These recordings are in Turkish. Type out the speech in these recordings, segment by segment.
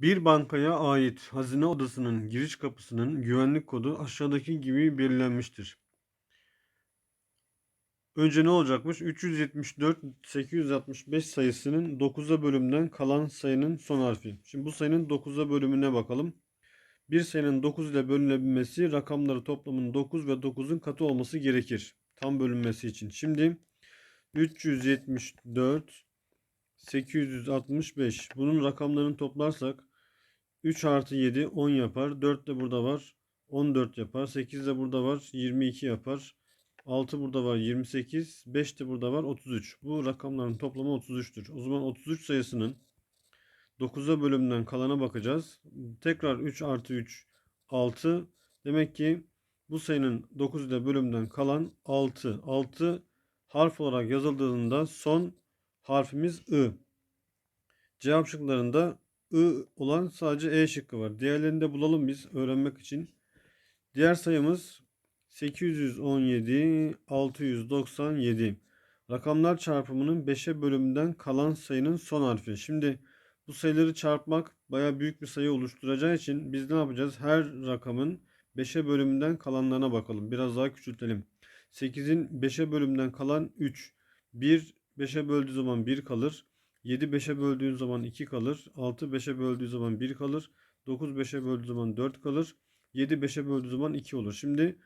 Bir bankaya ait hazine odasının giriş kapısının güvenlik kodu aşağıdaki gibi belirlenmiştir. Önce ne olacakmış? 374 865 sayısının 9'a bölümden kalan sayının son harfi. Şimdi bu sayının 9'a bölümüne bakalım. Bir sayının 9 ile bölünebilmesi rakamları toplamının 9 ve 9'un katı olması gerekir. Tam bölünmesi için. Şimdi 374 865 bunun rakamlarını toplarsak 3 artı 7 10 yapar. 4 de burada var. 14 yapar. 8 de burada var. 22 yapar. 6 burada var 28. 5 de burada var 33. Bu rakamların toplamı 33'tür. O zaman 33 sayısının 9'a bölümden kalana bakacağız. Tekrar 3 artı 3 6. Demek ki bu sayının 9 ile bölümden kalan 6. 6 harf olarak yazıldığında son harfimiz I. Cevap şıklarında I olan sadece E şıkkı var. Diğerlerini de bulalım biz öğrenmek için. Diğer sayımız 817 697. Rakamlar çarpımının 5'e bölümünden kalan sayının son harfi. Şimdi bu sayıları çarpmak baya büyük bir sayı oluşturacağı için biz ne yapacağız? Her rakamın 5'e bölümünden kalanlarına bakalım. Biraz daha küçültelim. 8'in 5'e bölümünden kalan 3. 1 5'e böldüğü zaman 1 kalır. 7 5'e böldüğün zaman 2 kalır. 6 5'e böldüğü zaman 1 kalır. 9 5'e böldüğü zaman 4 kalır. 7 5'e böldüğü zaman 2 olur. Şimdi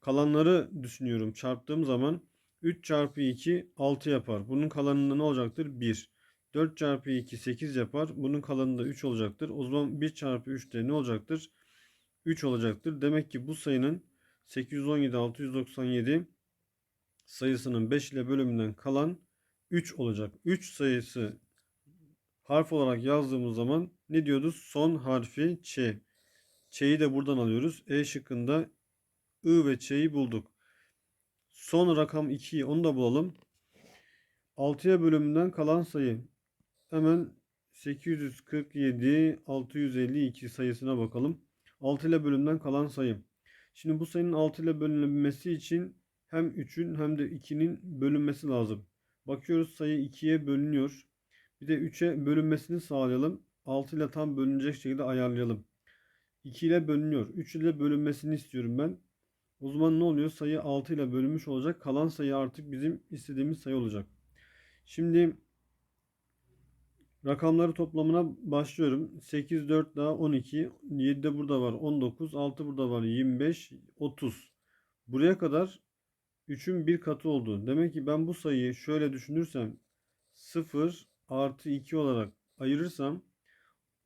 kalanları düşünüyorum. Çarptığım zaman 3 çarpı 2 6 yapar. Bunun kalanında ne olacaktır? 1. 4 çarpı 2 8 yapar. Bunun kalanında 3 olacaktır. O zaman 1 çarpı 3 de ne olacaktır? 3 olacaktır. Demek ki bu sayının 817 697 sayısının 5 ile bölümünden kalan 3 olacak. 3 sayısı harf olarak yazdığımız zaman ne diyoruz? Son harfi Ç. Ç'yi de buradan alıyoruz. E şıkkında I ve Ç'yi bulduk. Son rakam 2'yi onu da bulalım. 6'ya bölümünden kalan sayı. Hemen 847 652 sayısına bakalım. 6 ile bölümden kalan sayı. Şimdi bu sayının 6 ile bölünebilmesi için hem 3'ün hem de 2'nin bölünmesi lazım. Bakıyoruz sayı 2'ye bölünüyor. Bir de 3'e bölünmesini sağlayalım. 6 ile tam bölünecek şekilde ayarlayalım. 2 ile bölünüyor. 3 ile bölünmesini istiyorum ben. O zaman ne oluyor? Sayı 6 ile bölünmüş olacak. Kalan sayı artık bizim istediğimiz sayı olacak. Şimdi rakamları toplamına başlıyorum. 8, 4 daha 12. 7 de burada var 19. 6 burada var 25. 30. Buraya kadar 3'ün bir katı oldu. Demek ki ben bu sayıyı şöyle düşünürsem 0 artı 2 olarak ayırırsam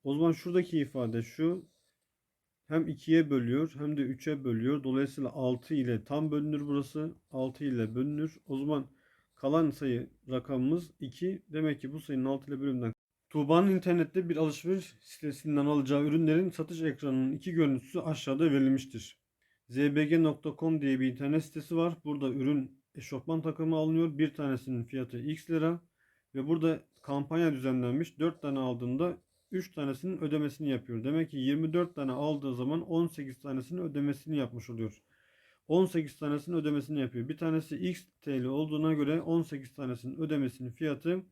o zaman şuradaki ifade şu hem 2'ye bölüyor hem de 3'e bölüyor. Dolayısıyla 6 ile tam bölünür burası. 6 ile bölünür. O zaman kalan sayı rakamımız 2. Demek ki bu sayının 6 ile bölümünden Tuğba'nın internette bir alışveriş sitesinden alacağı ürünlerin satış ekranının iki görüntüsü aşağıda verilmiştir. zbg.com diye bir internet sitesi var. Burada ürün eşofman takımı alınıyor. Bir tanesinin fiyatı x lira. Ve burada kampanya düzenlenmiş. 4 tane aldığında 3 tanesinin ödemesini yapıyor. Demek ki 24 tane aldığı zaman 18 tanesinin ödemesini yapmış oluyor. 18 tanesinin ödemesini yapıyor. Bir tanesi x TL olduğuna göre 18 tanesinin ödemesinin fiyatı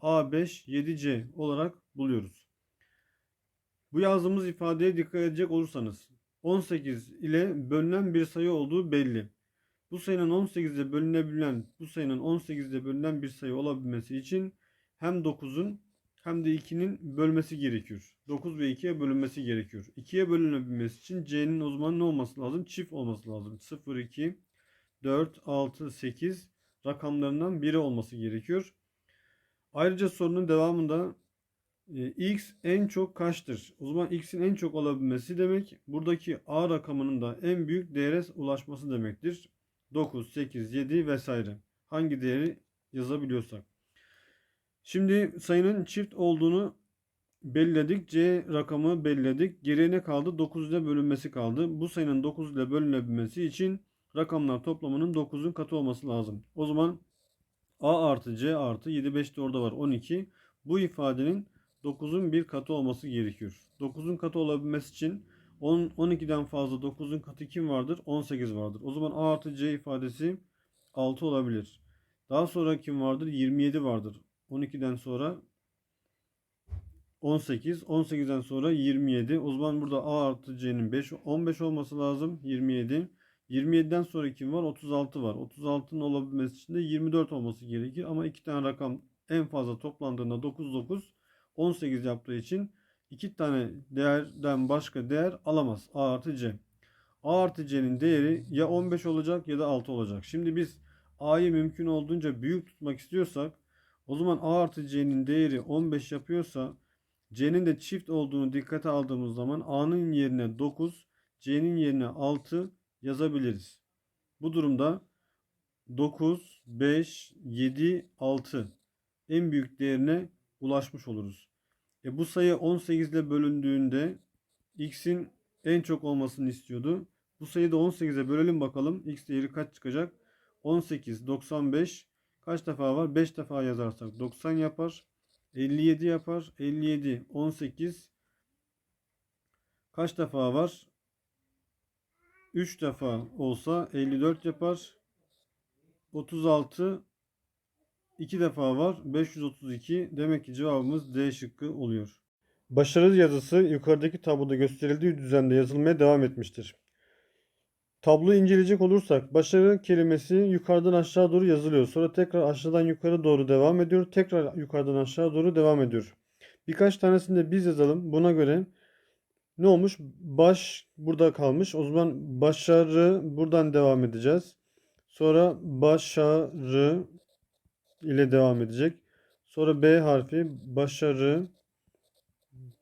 A5 7C olarak buluyoruz. Bu yazdığımız ifadeye dikkat edecek olursanız 18 ile bölünen bir sayı olduğu belli. Bu sayının 18 ile bölünebilen, bu sayının 18 ile bölünen bir sayı olabilmesi için hem 9'un hem de 2'nin bölmesi gerekiyor. 9 ve 2'ye bölünmesi gerekiyor. 2'ye bölünebilmesi için C'nin o zaman ne olması lazım? Çift olması lazım. 0, 2, 4, 6, 8 rakamlarından biri olması gerekiyor. Ayrıca sorunun devamında x en çok kaçtır? O zaman x'in en çok olabilmesi demek buradaki a rakamının da en büyük değere ulaşması demektir. 9, 8, 7 vesaire. Hangi değeri yazabiliyorsak. Şimdi sayının çift olduğunu belirledik. C rakamı belirledik. Geriye ne kaldı? 9 ile bölünmesi kaldı. Bu sayının 9 ile bölünebilmesi için rakamlar toplamının 9'un katı olması lazım. O zaman A artı C artı 7 5 de orada var 12. Bu ifadenin 9'un bir katı olması gerekiyor. 9'un katı olabilmesi için 10, 12'den fazla 9'un katı kim vardır? 18 vardır. O zaman A artı C ifadesi 6 olabilir. Daha sonra kim vardır? 27 vardır. 12'den sonra 18. 18'den sonra 27. O zaman burada A artı C'nin 5, 15 olması lazım. 27. 27'den sonra kim var? 36 var. 36'nın olabilmesi için de 24 olması gerekir. Ama iki tane rakam en fazla toplandığında 9, 9, 18 yaptığı için iki tane değerden başka değer alamaz. A artı C. A artı C'nin değeri ya 15 olacak ya da 6 olacak. Şimdi biz A'yı mümkün olduğunca büyük tutmak istiyorsak o zaman A artı C'nin değeri 15 yapıyorsa C'nin de çift olduğunu dikkate aldığımız zaman A'nın yerine 9, C'nin yerine 6 yazabiliriz. Bu durumda 9, 5, 7, 6 en büyük değerine ulaşmış oluruz. E bu sayı 18 ile bölündüğünde x'in en çok olmasını istiyordu. Bu sayıyı da 18'e bölelim bakalım. X değeri kaç çıkacak? 18, 95. Kaç defa var? 5 defa yazarsak 90 yapar. 57 yapar. 57, 18. Kaç defa var? 3 defa olsa 54 yapar. 36 2 defa var. 532. Demek ki cevabımız D şıkkı oluyor. Başarı yazısı yukarıdaki tabloda gösterildiği düzende yazılmaya devam etmiştir. Tabloyu inceleyecek olursak başarı kelimesi yukarıdan aşağı doğru yazılıyor. Sonra tekrar aşağıdan yukarı doğru devam ediyor. Tekrar yukarıdan aşağı doğru devam ediyor. Birkaç tanesini de biz yazalım. Buna göre ne olmuş? Baş burada kalmış. O zaman başarı buradan devam edeceğiz. Sonra başarı ile devam edecek. Sonra B harfi başarı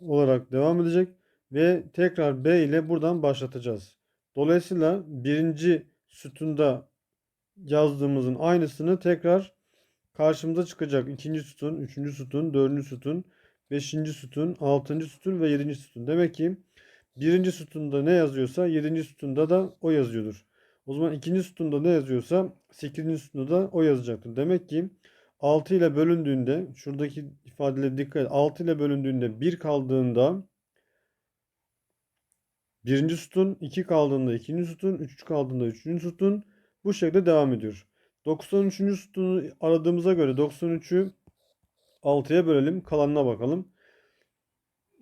olarak devam edecek ve tekrar B ile buradan başlatacağız. Dolayısıyla birinci sütunda yazdığımızın aynısını tekrar karşımıza çıkacak. İkinci sütun, üçüncü sütun, dördüncü sütun, beşinci sütun, altıncı sütun ve yedinci sütun. Demek ki birinci sütunda ne yazıyorsa yedinci sütunda da o yazıyordur. O zaman ikinci sütunda ne yazıyorsa sekizinci sütunda da o yazacaktır. Demek ki 6 ile bölündüğünde şuradaki ifadelere dikkat et. 6 ile bölündüğünde 1 kaldığında birinci sütun, 2 kaldığında ikinci sütun, 3 kaldığında üçüncü sütun bu şekilde devam ediyor. 93. sütunu aradığımıza göre 93'ü 6'ya bölelim. Kalanına bakalım.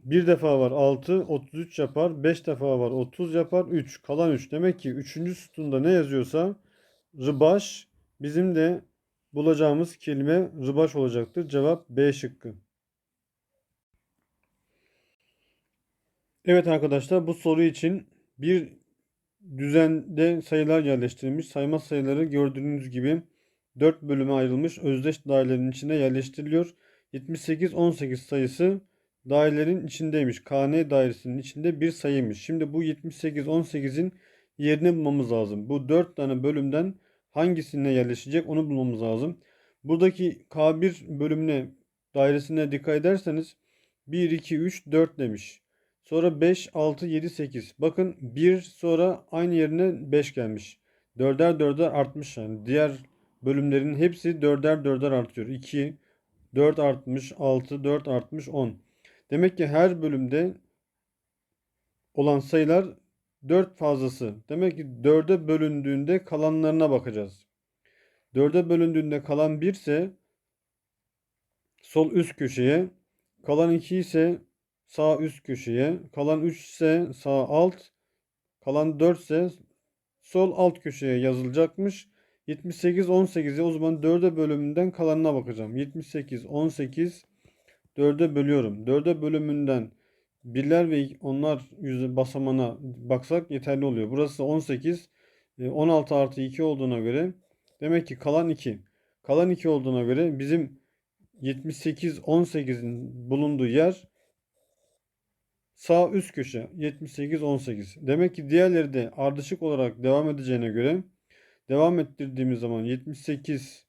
Bir defa var 6, 33 yapar. 5 defa var 30 yapar. 3. Kalan 3. Demek ki 3. sütunda ne yazıyorsa rıbaş bizim de bulacağımız kelime rıbaş olacaktır. Cevap B şıkkı. Evet arkadaşlar bu soru için bir düzende sayılar yerleştirilmiş. Sayma sayıları gördüğünüz gibi 4 bölüme ayrılmış özdeş dairelerin içine yerleştiriliyor. 78-18 sayısı dairelerin içindeymiş. KN dairesinin içinde bir sayıymış. Şimdi bu 78-18'in yerini bulmamız lazım. Bu 4 tane bölümden hangisine yerleşecek onu bulmamız lazım. Buradaki K1 bölümüne dairesine dikkat ederseniz 1, 2, 3, 4 demiş. Sonra 5, 6, 7, 8. Bakın 1 sonra aynı yerine 5 gelmiş. 4'er 4'er artmış yani. Diğer bölümlerin hepsi 4'er 4'er artıyor. 2, 4 artmış, 6, 4 artmış, 10. Demek ki her bölümde olan sayılar 4 fazlası. Demek ki 4'e bölündüğünde kalanlarına bakacağız. 4'e bölündüğünde kalan 1 ise sol üst köşeye, kalan 2 ise sağ üst köşeye, kalan 3 ise sağ alt, kalan 4 ise sol alt köşeye yazılacakmış. 78 18'e o zaman 4'e bölümünden kalanına bakacağım. 78 18 4'e bölüyorum. 4'e bölümünden birler ve onlar yüzü basamana baksak yeterli oluyor. Burası 18. 16 artı 2 olduğuna göre demek ki kalan 2. Kalan 2 olduğuna göre bizim 78 18'in bulunduğu yer sağ üst köşe 78 18. Demek ki diğerleri de ardışık olarak devam edeceğine göre devam ettirdiğimiz zaman 78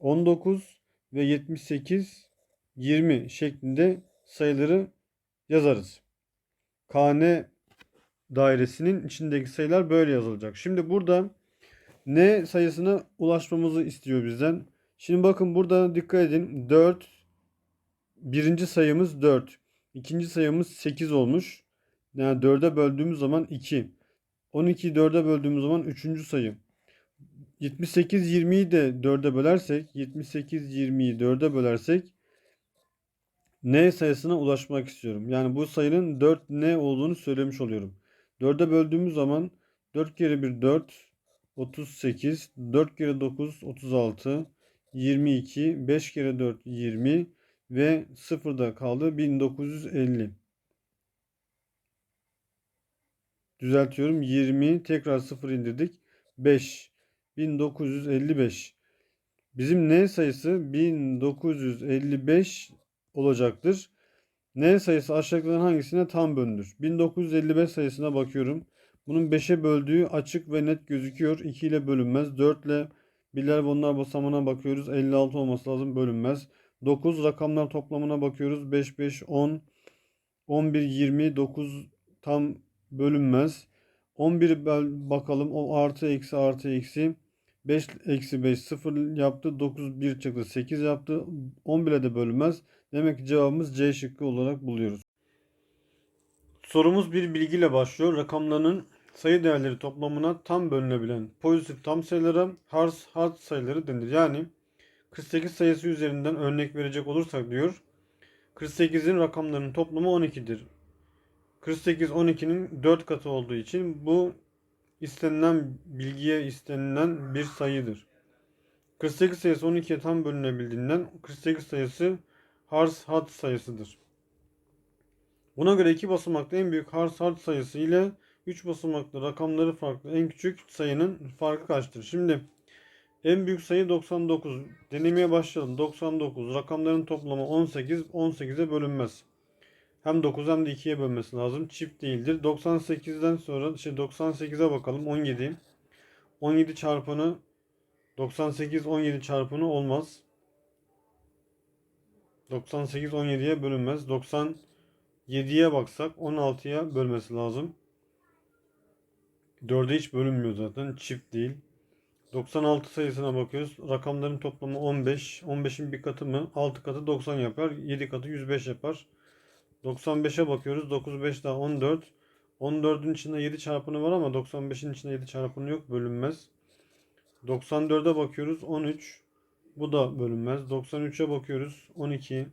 19 ve 78 20 şeklinde sayıları yazarız. KN dairesinin içindeki sayılar böyle yazılacak. Şimdi burada n sayısına ulaşmamızı istiyor bizden. Şimdi bakın burada dikkat edin. 4 birinci sayımız 4. İkinci sayımız 8 olmuş. Yani 4'e böldüğümüz zaman 2. 12'yi 4'e böldüğümüz zaman 3. sayı. 78 20'yi de 4'e bölersek 78 20'yi 4'e bölersek n sayısına ulaşmak istiyorum. Yani bu sayının 4n olduğunu söylemiş oluyorum. 4'e böldüğümüz zaman 4 kere 1 4, 38, 4 kere 9 36, 22, 5 kere 4 20 ve 0'da kaldı 1950. Düzeltiyorum 20 tekrar 0 indirdik 5 1955. Bizim n sayısı 1955 olacaktır. N sayısı aşağıdakilerin hangisine tam bölünür? 1955 sayısına bakıyorum. Bunun 5'e böldüğü açık ve net gözüküyor. 2 ile bölünmez. 4 ile birler ve onlar basamağına bakıyoruz. 56 olması lazım bölünmez. 9 rakamlar toplamına bakıyoruz. 5, 5, 10, 11, 20, 9 tam bölünmez. 11'i böl- bakalım. O artı eksi artı eksi. 5 eksi 5 0 yaptı. 9 1 çıktı. 8 yaptı. 11'e de bölünmez. Demek ki cevabımız C şıkkı olarak buluyoruz. Sorumuz bir bilgiyle başlıyor. Rakamların sayı değerleri toplamına tam bölünebilen pozitif tam sayılara hars hard sayıları denir. Yani 48 sayısı üzerinden örnek verecek olursak diyor. 48'in rakamlarının toplamı 12'dir. 48 12'nin 4 katı olduğu için bu istenilen bilgiye istenilen bir sayıdır. 48 sayısı 12'ye tam bölünebildiğinden 48 sayısı Hars hat sayısıdır. Buna göre iki basamaklı en büyük Hars hat sayısı ile 3 basamaklı rakamları farklı en küçük sayının farkı kaçtır? Şimdi en büyük sayı 99. Denemeye başlayalım. 99. Rakamların toplamı 18. 18'e bölünmez. Hem 9 hem de 2'ye bölmesi lazım. Çift değildir. 98'den sonra şey 98'e bakalım. 17. 17 çarpanı 98 17 çarpanı olmaz. 98 17'ye bölünmez. 97'ye baksak 16'ya bölmesi lazım. 4'e hiç bölünmüyor zaten. Çift değil. 96 sayısına bakıyoruz. Rakamların toplamı 15. 15'in bir katı mı? 6 katı 90 yapar. 7 katı 105 yapar. 95'e bakıyoruz. 9 5 daha 14. 14'ün içinde 7 çarpanı var ama 95'in içinde 7 çarpanı yok. Bölünmez. 94'e bakıyoruz. 13. Bu da bölünmez. 93'e bakıyoruz. 12.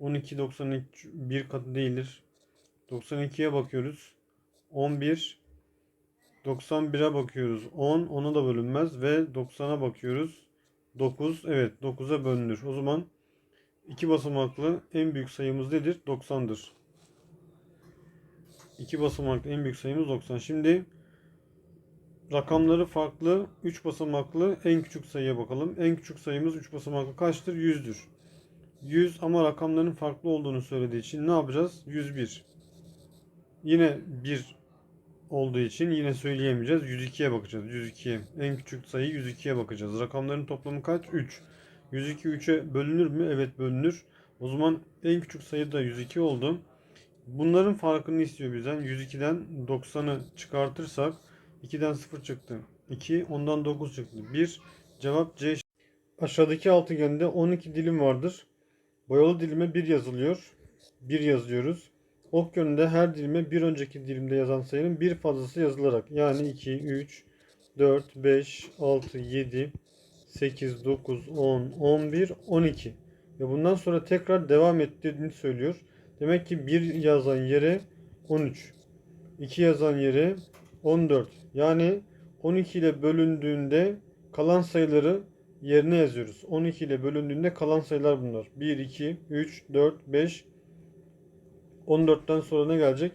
12 93 bir katı değildir. 92'ye bakıyoruz. 11. 91'e bakıyoruz. 10. Ona da bölünmez. Ve 90'a bakıyoruz. 9. Evet 9'a bölünür. O zaman iki basamaklı en büyük sayımız nedir? 90'dır. İki basamaklı en büyük sayımız 90. Şimdi rakamları farklı 3 basamaklı en küçük sayıya bakalım. En küçük sayımız 3 basamaklı kaçtır? 100'dür. 100 ama rakamların farklı olduğunu söylediği için ne yapacağız? 101. Yine 1 olduğu için yine söyleyemeyeceğiz. 102'ye bakacağız. 102'ye. En küçük sayı 102'ye bakacağız. Rakamların toplamı kaç? 3. 102 3'e bölünür mü? Evet bölünür. O zaman en küçük sayı da 102 oldu. Bunların farkını istiyor bizden. 102'den 90'ı çıkartırsak 2'den 0 çıktı. 2, ondan 9 çıktı. 1, cevap C. Aşağıdaki altıgende 12 dilim vardır. Boyalı dilime 1 yazılıyor. 1 yazıyoruz. Ok yönünde her dilime bir önceki dilimde yazan sayının bir fazlası yazılarak yani 2, 3, 4, 5, 6, 7, 8, 9, 10, 11, 12 ve bundan sonra tekrar devam ettiğini söylüyor. Demek ki 1 yazan yere 13, 2 yazan yere 14. Yani 12 ile bölündüğünde kalan sayıları yerine yazıyoruz. 12 ile bölündüğünde kalan sayılar bunlar. 1, 2, 3, 4, 5, 14'ten sonra ne gelecek?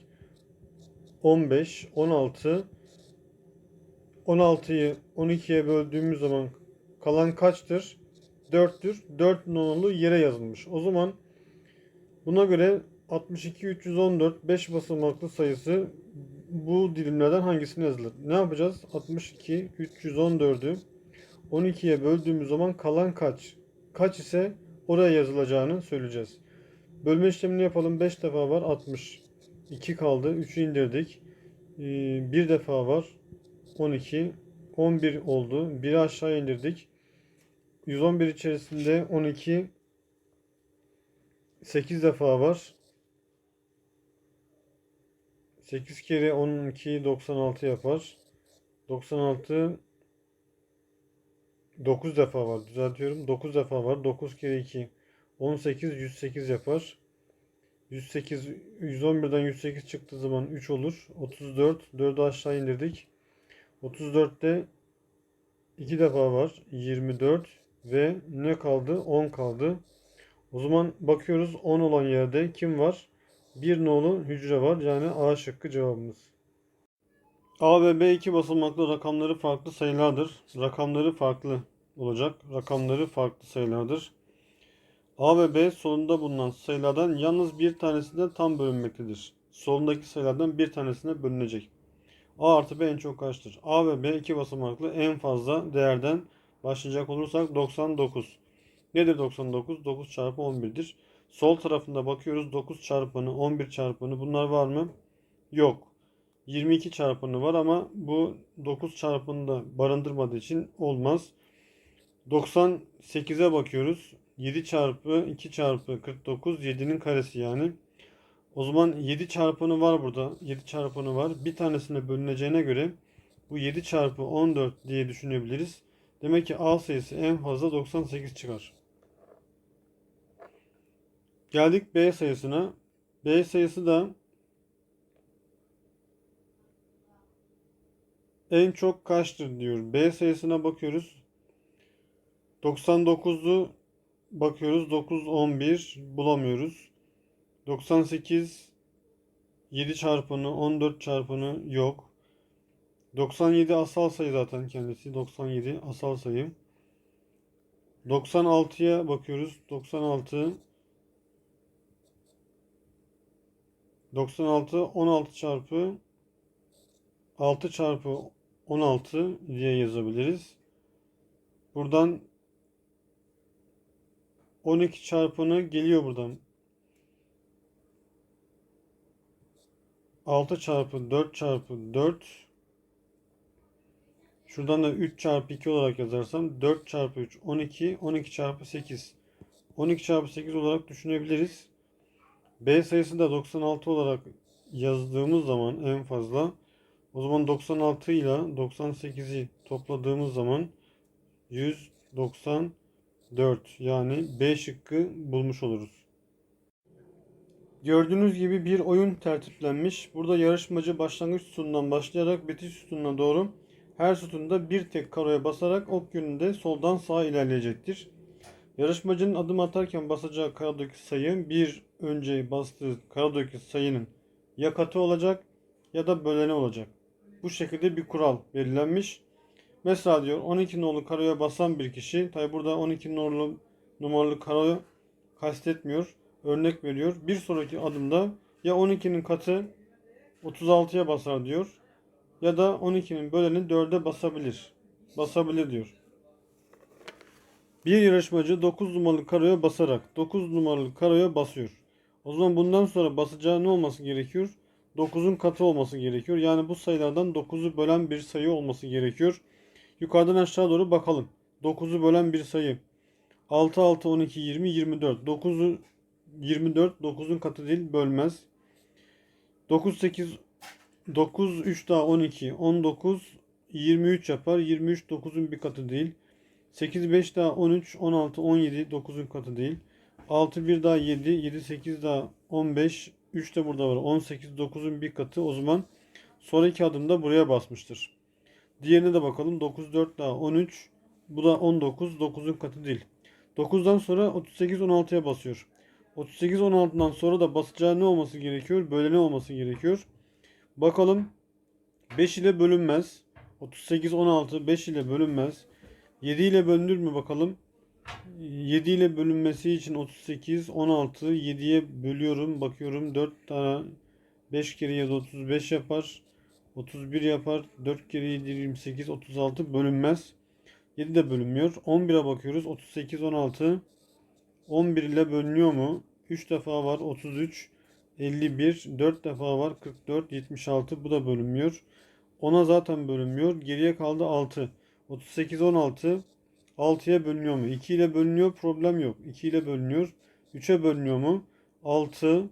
15, 16, 16'yı 12'ye böldüğümüz zaman kalan kaçtır? 4'tür. 4 nolu yere yazılmış. O zaman buna göre 62 314 5 basamaklı sayısı bu dilimlerden hangisine yazılır? Ne yapacağız? 62 314'ü 12'ye böldüğümüz zaman kalan kaç? Kaç ise oraya yazılacağını söyleyeceğiz. Bölme işlemini yapalım. 5 defa var 60. 2 kaldı. 3'ü indirdik. Ee, bir defa var. 12. 11 oldu. 1'i aşağı indirdik. 111 içerisinde 12 8 defa var. 8 kere 12 96 yapar. 96 9 defa var. Düzeltiyorum. 9 defa var. 9 kere 2 18 108 yapar. 108 111'den 108 çıktığı zaman 3 olur. 34 4'ü aşağı indirdik. 34'te 2 defa var. 24 ve ne kaldı? 10 kaldı. O zaman bakıyoruz 10 olan yerde kim var? Bir nolu hücre var. Yani A şıkkı cevabımız. A ve B iki basamaklı rakamları farklı sayılardır. Rakamları farklı olacak. Rakamları farklı sayılardır. A ve B solunda bulunan sayılardan yalnız bir tanesine tam bölünmektedir. Solundaki sayılardan bir tanesine bölünecek. A artı B en çok kaçtır? A ve B iki basamaklı en fazla değerden başlayacak olursak 99. Nedir 99? 9 çarpı 11'dir. Sol tarafında bakıyoruz 9 çarpanı, 11 çarpanı bunlar var mı? Yok. 22 çarpanı var ama bu 9 çarpanı da barındırmadığı için olmaz. 98'e bakıyoruz. 7 çarpı 2 çarpı 49 7'nin karesi yani. O zaman 7 çarpanı var burada. 7 çarpanı var. Bir tanesine bölüneceğine göre bu 7 çarpı 14 diye düşünebiliriz. Demek ki A sayısı en fazla 98 çıkar. Geldik B sayısına. B sayısı da en çok kaçtır diyor. B sayısına bakıyoruz. 99'u bakıyoruz. 9, 11 bulamıyoruz. 98 7 çarpanı 14 çarpanı yok. 97 asal sayı zaten kendisi. 97 asal sayı. 96'ya bakıyoruz. 96 96 16 çarpı 6 çarpı 16 diye yazabiliriz. Buradan 12 çarpanı geliyor buradan. 6 çarpı 4 çarpı 4 Şuradan da 3 çarpı 2 olarak yazarsam 4 çarpı 3 12 12 çarpı 8 12 çarpı 8 olarak düşünebiliriz. B sayısı da 96 olarak yazdığımız zaman en fazla o zaman 96 ile 98'i topladığımız zaman 194 yani B şıkkı bulmuş oluruz. Gördüğünüz gibi bir oyun tertiplenmiş. Burada yarışmacı başlangıç sütunundan başlayarak bitiş sütununa doğru her sütunda bir tek karoya basarak ok yönünde soldan sağa ilerleyecektir. Yarışmacının adım atarken basacağı karadaki sayı bir önce bastığı karadaki sayının ya katı olacak ya da böleni olacak. Bu şekilde bir kural belirlenmiş. Mesela diyor 12 nolu karoya basan bir kişi tabi burada 12 nolu numaralı karoyu kastetmiyor. Örnek veriyor. Bir sonraki adımda ya 12'nin katı 36'ya basar diyor. Ya da 12'nin böleni 4'e basabilir. Basabilir diyor. Bir yarışmacı 9 numaralı karoya basarak 9 numaralı karoya basıyor. O zaman bundan sonra basacağı ne olması gerekiyor? 9'un katı olması gerekiyor. Yani bu sayılardan 9'u bölen bir sayı olması gerekiyor. Yukarıdan aşağı doğru bakalım. 9'u bölen bir sayı. 6, 6, 12, 20, 24. 9'u 24 9'un katı değil bölmez. 9, 8, 9, 3 daha 12, 19, 23 yapar. 23 9'un bir katı değil. 8, 5 daha 13, 16, 17 9'un katı değil. 6, 1 daha 7, 7, 8 daha 15, 3 de burada var. 18, 9'un bir katı. O zaman sonraki adımda buraya basmıştır. Diğerine de bakalım. 9, 4 daha 13. Bu da 19, 9'un katı değil. 9'dan sonra 38, 16'ya basıyor. 38 16'dan sonra da basacağı ne olması gerekiyor? Böleni olması gerekiyor. Bakalım 5 ile bölünmez. 38 16 5 ile bölünmez. 7 ile bölünür mü bakalım? 7 ile bölünmesi için 38 16 7'ye bölüyorum. Bakıyorum 4 tane 5 kere 7 35 yapar. 31 yapar. 4 kere 7 28 36 bölünmez. 7 de bölünmüyor. 11'e bakıyoruz. 38 16 11 ile bölünüyor mu? 3 defa var 33, 51, 4 defa var 44, 76 bu da bölünmüyor. 10'a zaten bölünmüyor. Geriye kaldı 6. 38, 16 6'ya bölünüyor mu? 2 ile bölünüyor problem yok. 2 ile bölünüyor. 3'e bölünüyor mu? 6,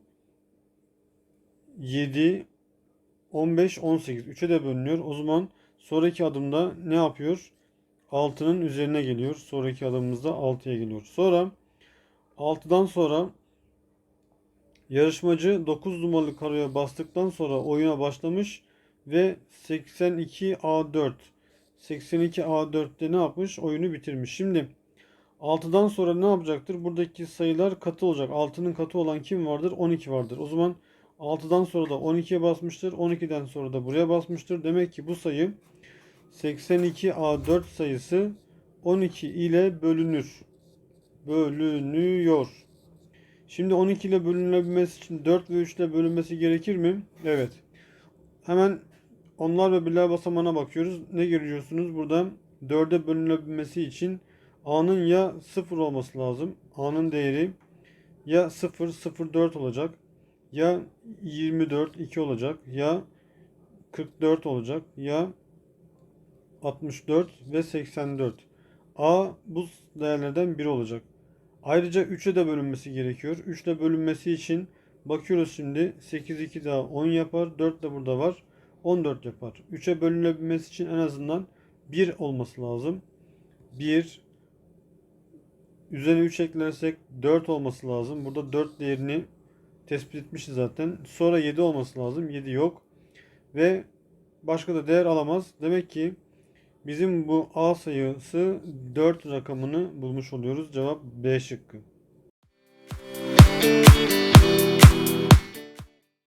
7, 15, 18. 3'e de bölünüyor. O zaman sonraki adımda ne yapıyor? 6'nın üzerine geliyor. Sonraki adımımızda 6'ya geliyor. Sonra 6'dan sonra Yarışmacı 9 numaralı karoya bastıktan sonra oyuna başlamış ve 82A4 82A4'te ne yapmış? Oyunu bitirmiş. Şimdi 6'dan sonra ne yapacaktır? Buradaki sayılar katı olacak. 6'nın katı olan kim vardır? 12 vardır. O zaman 6'dan sonra da 12'ye basmıştır. 12'den sonra da buraya basmıştır. Demek ki bu sayı 82A4 sayısı 12 ile bölünür. Bölünüyor. Şimdi 12 ile bölünebilmesi için 4 ve 3 ile bölünmesi gerekir mi? Evet. Hemen onlar ve birler basamağına bakıyoruz. Ne görüyorsunuz? Burada 4'e bölünebilmesi için A'nın ya 0 olması lazım. A'nın değeri ya 0, 0, 4 olacak. Ya 24, 2 olacak. Ya 44 olacak. Ya 64 ve 84. A bu değerlerden biri olacak. Ayrıca 3'e de bölünmesi gerekiyor. 3 ile bölünmesi için bakıyoruz şimdi. 8 2 daha 10 yapar. 4 de burada var. 14 yapar. 3'e bölünebilmesi için en azından 1 olması lazım. 1 Üzerine 3 eklersek 4 olması lazım. Burada 4 değerini tespit etmişiz zaten. Sonra 7 olması lazım. 7 yok. Ve başka da değer alamaz. Demek ki bizim bu A sayısı 4 rakamını bulmuş oluyoruz. Cevap B şıkkı.